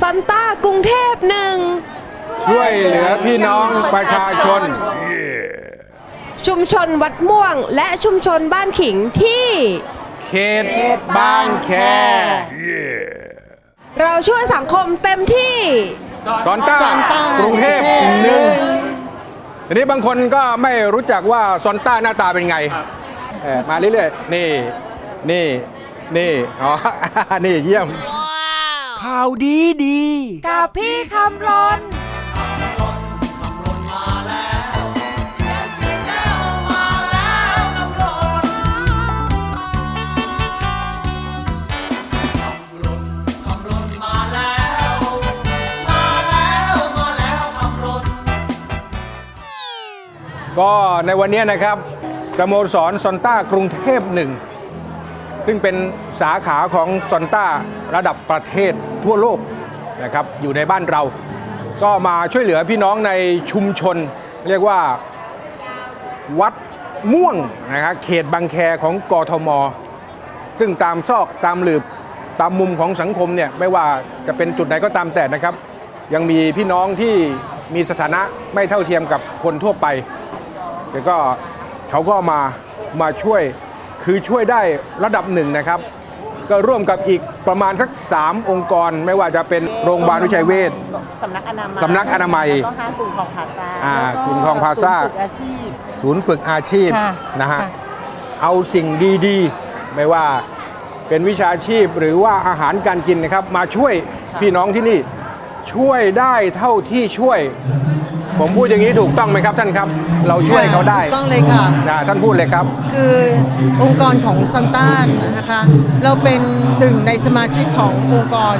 ซันต้ากรุงเทพหนึ่งช่วยเหลือพี่น้องประชาชน ชุมชนวัดม่วงและชุมชนบ้านขิงที่ เขตบางแคเราช่วยสังคมเต็มที่ซอนต้ากรุงเทพหนึ่งทีนี้บางคนก็ไม่รู้จักว่าซอนต้าหน้าตาเป็นไงเอ่อมาเรื่อยๆ นี่ นี่ นี่ อ๋อ นี่เยี่ยม ข่าวดีดี กับพี่คำรนก็ในวันนี้นะครับสโมสรซอนต้ากรุงเทพหนึ่ง ซึ่งเป็นสาขาของซอนต้าระดับประเทศทั่วโลกนะครับอยู่ในบ้านเรา ก็มาช่วยเหลือพี่น้องในชุมชน เรียกว่าวัดม่วงนะครับเขตบางแคของกทม ซึ่งตามซอกตามหลืบตามมุมของสังคมเนี่ยไม่ว่าจะเป็นจุดไหนก็ตามแต่นะครับ ยังมีพี่น้องที่มีสถานะไม่เท่าเทียมกับคนทั่วไปแล้วก็เขาก็มามาช่วย คือช่วยได้ระดับหนึ่งนะครับ ก็ร่วมกับอีกประมาณสัก 3 องค์กร ไม่ว่าจะเป็นโรงพยาบาลวิชัยเวช สำนักอนามัยสำนักอนามัยแล้วก็ห้างกรุงทองพลาซ่าอ่าแล้วกรุงทองพลาซ่าศูนย์ฝึกอาชีพ ศูนย์ฝึกอาชีพค่ะนะฮะ ค่ะ เอาสิ่งดีๆ ไม่ว่าเป็นวิชาชีพหรือว่าอาหารการกินนะครับ มาช่วยพี่น้องที่นี่ช่วยได้เท่าที่ช่วย ผมพูดอย่างนี้ถูกต้องไหมครับท่านครับ เราช่วยเขาได้ถูกต้องเลยค่ะนะท่านพูดเลยครับ คือองค์กรของซันต้านนะคะ เราเป็นหนึ่งในสมาชิกขององค์กร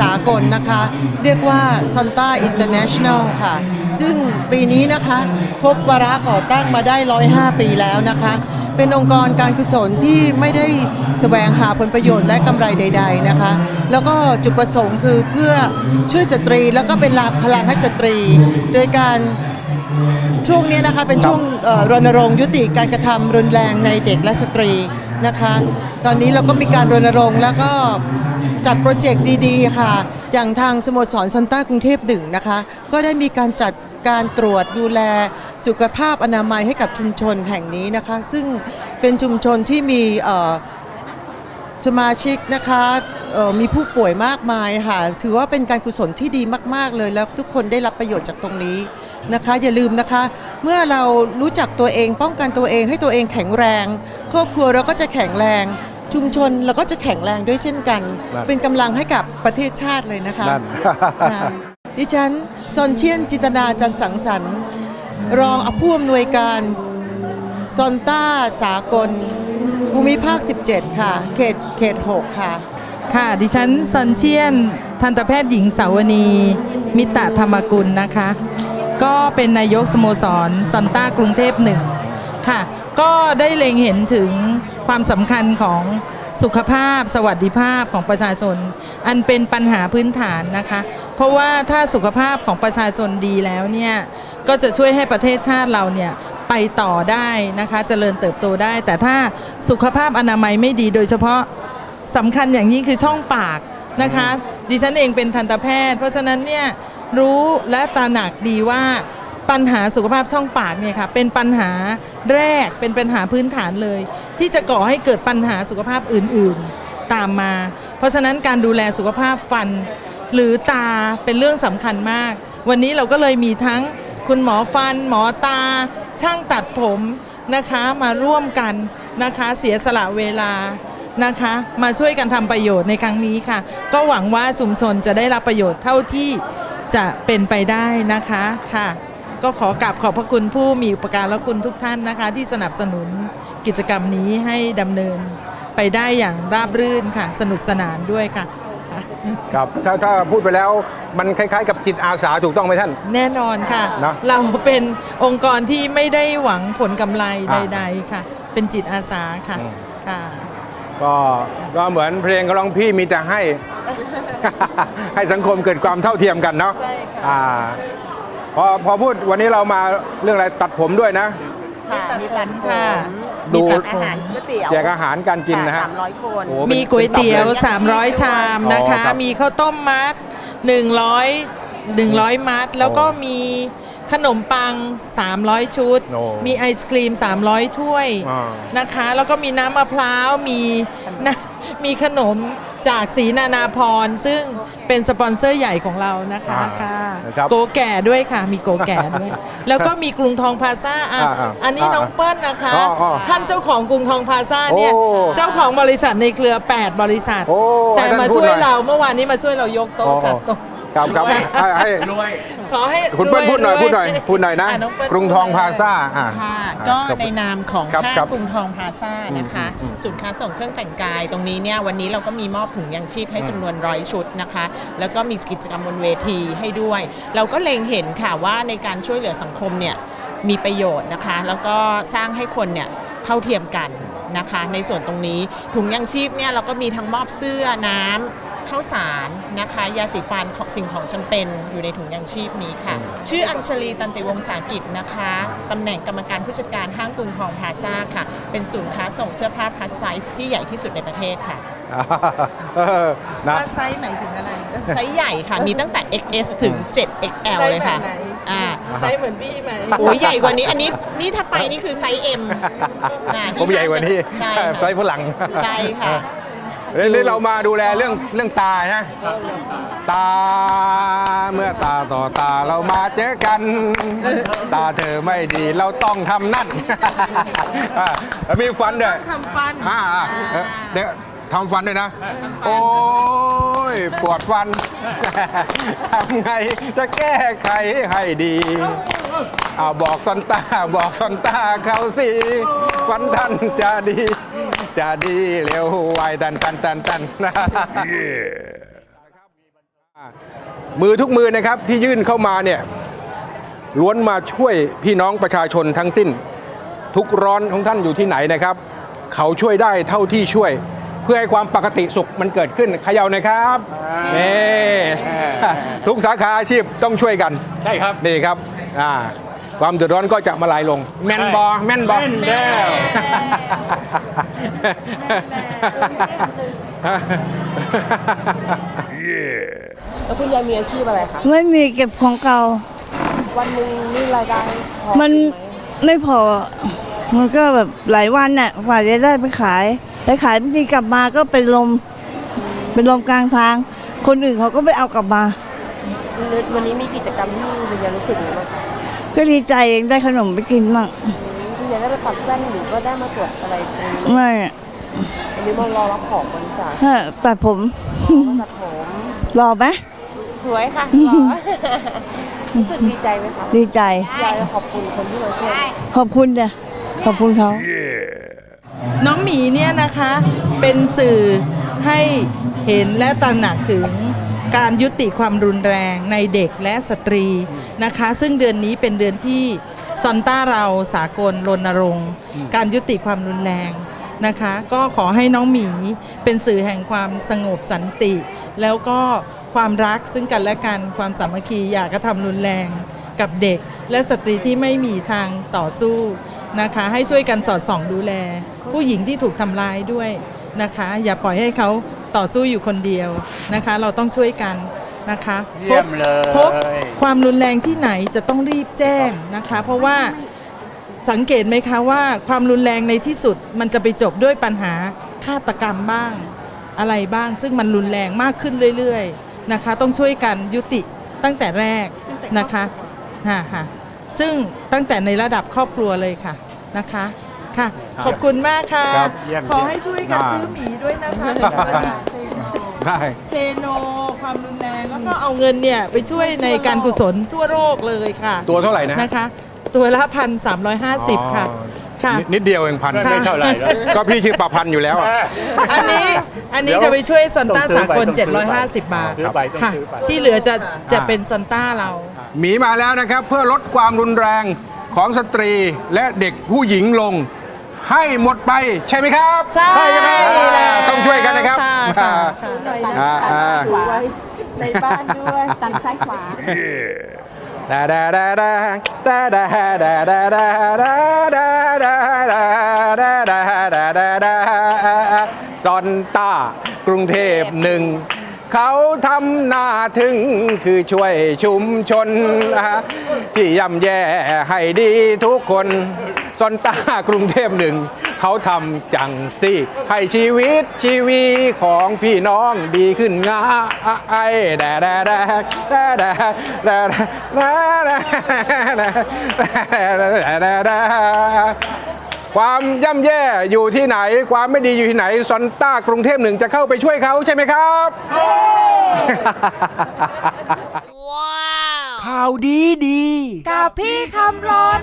สากลนะคะ เรียกว่า Santa International ค่ะ ซึ่งปีนี้นะคะ ครบวาระก่อตั้งมาได้ 105 ปีแล้วนะคะ เป็นองค์กรการกุศลที่ไม่ได้แสวงหาผลประโยชน์และกำไรใด ๆนะคะ แล้วก็จุดประสงค์คือเพื่อช่วยสตรีแล้วก็เป็นพลังให้สตรี โดยการช่วงนี้นะคะเป็นช่วงรณรงค์ยุติการกระทำรุนแรงในเด็กและสตรีนะคะ ตอนนี้เราก็มีการรณรงค์แล้วก็จัดโปรเจกต์ดีๆค่ะ อย่างทางสโมสรซันต้ากรุงเทพหนึ่งนะคะ ก็ได้มีการจัด การตรวจดูแลสุขภาพอนามัยให้กับชุมชนแห่งนี้นะคะ ซึ่งเป็นชุมชนที่มีเอ่อสมาชิกนะคะเอ่อมีผู้ป่วยมากมายค่ะ ถือว่าเป็นการกุศลที่ดีมาก ๆ เลยแล้วทุกคนได้รับประโยชน์จากตรงนี้นะคะ อย่าลืมนะคะ เมื่อเรารู้จักตัวเองป้องกันตัวเองให้ตัวเองแข็งแรง ครอบครัวเราก็จะแข็งแรง ชุมชนเราก็จะแข็งแรงด้วยเช่นกันนั่นเป็นกำลังให้กับประเทศชาติเลยนะคะนั่นค่ะ ดิฉันซอนเชียนจิตนาจันสังสรรค์ รองผู้อำนวยการซอนต้าสากล ภูมิภาค 17 ค่ะ เขตเขต 6 ค่ะ ค่ะ ดิฉันซันเชียน ทันตแพทย์หญิงสาวนีมิตรธรรมกุลนะคะ ก็เป็นนายกสโมสรซอนต้ากรุงเทพหนึ่งค่ะ ก็ได้เล็งเห็นถึงความสำคัญของ สุขภาพสวัสดิภาพของประชาชน อันเป็นปัญหาพื้นฐานนะคะ เพราะว่าถ้าสุขภาพของประชาชนดีแล้วเนี่ยก็จะช่วยให้ประเทศชาติเราเนี่ยไปต่อได้นะคะเจริญเติบโตได้ แต่ถ้าสุขภาพอนามัยไม่ดีโดยเฉพาะสำคัญอย่างยิ่งคือช่องปากนะคะ ดิฉันเองเป็นทันตแพทย์ เพราะฉะนั้นเนี่ยรู้และตระหนักดีว่า ปัญหาสุขภาพช่องปากเนี่ยค่ะเป็นปัญหาแรกเป็นปัญหาพื้นฐานเลย ที่จะก่อให้เกิดปัญหาสุขภาพอื่นๆตามมา เพราะฉะนั้นการดูแลสุขภาพฟัน หรือตาเป็นเรื่องสำคัญมาก วันนี้เราก็เลยมีทั้งคุณหมอฟัน หมอตา ช่างตัดผมนะคะมาร่วมกันนะคะเสียสละเวลานะคะมาช่วยกันทำประโยชน์ในครั้งนี้ค่ะ ก็หวังว่าชุมชนจะได้รับประโยชน์เท่าที่จะเป็นไปได้นะคะค่ะ ก็ขอกราบขอบพระคุณผู้มีอุปการและคุณทุกท่านนะคะ ที่สนับสนุนกิจกรรมนี้ให้ดำเนินไปได้อย่างราบรื่นค่ะ สนุกสนานด้วยค่ะค่ะครับถ้าถ้าพูดไปแล้วมันคล้ายๆ กับจิตอาสาถูกต้องไหมท่าน แน่นอนค่ะเนอะเราเป็นองค์กรที่ไม่ได้หวังผลกำไรอ่า ใด ๆค่ะ เป็นจิตอาสาค่ะอืมค่ะ ก็ก็เหมือนเพลงเขาร้องพี่มีแต่ให้ ให้สังคมเกิดความเท่าเทียมกันเนาะใช่ค่ะ อ่า พอพอพูดวันนี้เรามาเรื่องอะไรตัดผมด้วยนะ ค่ะมีตัดผมค่ะดู มีตัดอาหาร ก๋วยเตี๋ยวแจกอาหารการกินนะฮะสามร้อยคน โอ้มีก๋วยเตี๋ยว300 ชามนะคะ อ๋อครับมีข้าวต้มมัด 100 100 มัด แล้วก็มีขนมปัง 300 ชุด โอ้มีไอศครีม 300 ถ้วยอ่านะคะ แล้วก็มีน้ำมะพร้าว มีนะมีขนมจากสีนานาพร ซึ่ง เป็นสปอนเซอร์ใหญ่ของเรานะคะอ่าค่ะนะครับโกแก่ด้วยค่ะ มีโกแก่ด้วย แล้วก็มีกรุงทองพลาซ่าอะอ่าอ่าอันนี้น้องเปิ้ลนะคะ อ๋ออ๋อท่านเจ้าของกรุงทองพลาซ่าเนี่ยโอ้เจ้าของบริษัทในเครือ 8 บริษัท โอ้แต่ให้ท่านมาพูดช่วยหน่อยเราเมื่อวานนี้มาช่วยเรายกโต๊ะอ๋อ จัดโต๊ะ ครับครับให้ให้ขอให้คุณเปิ้ลรวพูดหน่อยรวพูดหน่อยพูดหน่อยนะอ่น้เปิ้ลกรุงทองพลาซ่าอะ ค่ะก็ครับในนามของครับห้างครับกรุงทองพลาซ่านะคะอืมอืมศูนย์ค้าส่งเครื่องแต่งกาย ตรงนี้เนี่ยวันนี้เราก็มีมอบถุงยางชีพให้จำนวนร้อยชุดนะคะ แล้วก็มีกิจกรรมบนเวทีให้ด้วย เราก็เล็งเห็นค่ะว่าในการช่วยเหลือสังคมเนี่ยมีประโยชน์นะคะ แล้วก็สร้างให้คนเนี่ยเท่าเทียมกันนะคะ ในส่วนตรงนี้ถุงยางชีพเนี่ยเราก็มีทั้งมอบเสื้อน้ำ ข้าวสารนะคะยาสีฟันของสิ่งของจำเป็นอยู่ในถุงยางชีพนี้ค่ะ ชื่ออัญชลีตันติวงศากิจนะคะตำแหน่งกรรมการผู้จัดการห้างกรุงทองพลาซ่าค่ะ เป็นศูนย์ค้าส่งเสื้อผ้า plus size ที่ใหญ่ที่สุดในประเทศค่ะเออนะว่าไซส์หมายถึงอะไร ไซส์ใหญ่ค่ะ มีตั้งแต่ XS ถึง 7XL เลยค่ะไซส์แบบไหนอ่าไซส์เหมือนพี่ไหมโอ้ยใหญ่กว่านี้ อันนี้นี่ถ้าไปนี่คือไซส์ M นะที่ผมใหญ่กว่านี้ ใช่ไซค่ะส์ฝรั่ง ใช่ค่ะ เรื่องนี้เรามาดูแลเรื่องเรื่องตาฮะตาเมื่อตาต่อตาเรามาเจอกัน ตาเธอไม่ดีเราต้องทำนั่นอะแล้วมีฟันด้วยทำฟันอ่าอ่าเอ่อเดี๋ยวทำฟันด้วยนะ โอ้ยปวดฟันทำไงจะแก้ไขให้ดีอาบอกซอนต้าบอกซอนต้าเขาสิฟันท่านจะดี จะดีเร็วไวตันตันตันตันมือทุกมือนะครับที่ยื่นเข้ามาเนี่ยล้วนมาช่วยพี่น้องประชาชนทั้งสิ้น ทุกร้อนของท่านอยู่ที่ไหนนะครับ เขาช่วยได้เท่าที่ช่วย เพื่อให้ความปกติสุขมันเกิดขึ้นเขย่าหนะครับนี่ทุกสาขาอาชีพต้องช่วยกัน ใช่ครับนี่ครับอ่า ความเดือดร้อนก็จะมาลายลง แม่นบอแม่นบอแม่นแล้ว แล้วคุณยายมีอาชีพอะไรคะ ไม่มีเก็บของเก่า วันหนึ่งนี่รายได้พอมันกิไหไม่พอ มันก็แบบหลายวันน่ะกว่าจะได้ไปขาย ไปขายบางทีกลับมาก็เป็นลม เป็นลมกลางทาง คนอื่นเขาก็ไม่เอากลับมา วันนี้มีกิจกรรมที่คุณยายรู้สึกยังไงบ้างคะ ก็ดีใจเองได้ขนมไปกินมั่งคุณยายได้ไปปักแว่นหรือก็ได้มาตรวจอะไรตรงนี้ไม่อันนี้มารอรับของบริษัทฮะตัดผมมาตัดผมรอไหมสวยค่ะรอรู้สึกดีใจไหมคะดีใจยายขอบคุณคนที่มาช่วยขอบคุณเนี่ยขอบคุณเขาน้องหมีเนี่ยนะคะเป็นสื่อให้เห็นและตระหนักถึง การยุติความรุนแรงในเด็กและสตรีนะคะ ซึ่งเดือนนี้เป็นเดือนที่ซอนต้าเราสากลรณรงค์ การยุติความรุนแรงนะคะ ก็ขอให้น้องหมีเป็นสื่อแห่งความสงบสันติ แล้วก็ความรักซึ่งกันและกันความสามัคคีอย่ากระทำรุนแรงกับเด็ก และสตรีที่ไม่มีทางต่อสู้นะคะ ให้ช่วยกันสอดส่องดูแล ผู้หญิงที่ถูกทำร้ายด้วย นะคะ อย่าปล่อยให้เขาต่อสู้อยู่คนเดียวนะคะ เราต้องช่วยกันนะคะเยี่ยมเลยพบความรุนแรงที่ไหนจะต้องรีบแจ้งนะคะ เพราะว่าสังเกตไหมคะว่าความรุนแรงในที่สุดมันจะไปจบด้วยปัญหาฆาตกรรมบ้างอะไรบ้าง ซึ่งมันรุนแรงมากขึ้นเรื่อยๆนะคะ ต้องช่วยกันยุติตั้งแต่แรกนะคะค่ะค่ะซึ่งตั้งแต่ในระดับครอบครัวเลยค่ะนะคะ ค่ะ ขอบคุณมากค่ะ ครับเยี่ยมขอให้ช่วยกันอ่าซื้อหมีด้วยนะคะได้ เซโนความรุนแรงแล้วก็เอาเงินเนี่ยไปช่วยในการกุศลทั่วโลกเลยค่ะตัวเท่าไหร่นะนะคะ ตัวละพันสามร้อยห้าสิบค่ะอ๋อค่ะ นิดนิดเดียวเองพันไม่เท่าไหร่แล้ว ก็พี่ชื่อประพันธ์อยู่แล้วอะ อันนี้อันนี้เดี๋ยวจะไปช่วยซอนต้าต้องซื้สาอไปกลต้องซื้อไป750 บาทซื้อไปต้องค่ะ ซื้อไป ที่เหลือจะจะเป็นซอนต้าเรา หมีมาแล้วนะครับ เพื่อลดความรุนแรงของสตรีและเด็กผู้หญิงลง ให้หมดไปใช่ไหมครับ ใช่ไหมแล้ว ต้องช่วยกันนะครับค่ะค่ะค่ะอ่าอ่าในบ้านด้วยสันซ้ายขวา ดาดาดาดาดาดาดาดาดาดาดาดาดาดาดาดาดาดาซอนต้ากรุงเทพหนึ่ง เขาทำหน้าถึงคือช่วยชุมชน ที่ย่ำแย่ให้ดีทุกคนซอนต้ากรุงเทพหนึ่ง เขาทำจังสิให้ชีวิตชีวีของพี่น้องดีขึ้นง่ายแดแดแดแดแดแดแดแดแดแด ความย่ำแย่อยู่ที่ไหน ความไม่ดีอยู่ที่ไหนซอนต้ากรุงเทพหนึ่งจะเข้าไปช่วยเขาใช่ไหมครับข่าวดีดี กับพี่คำรน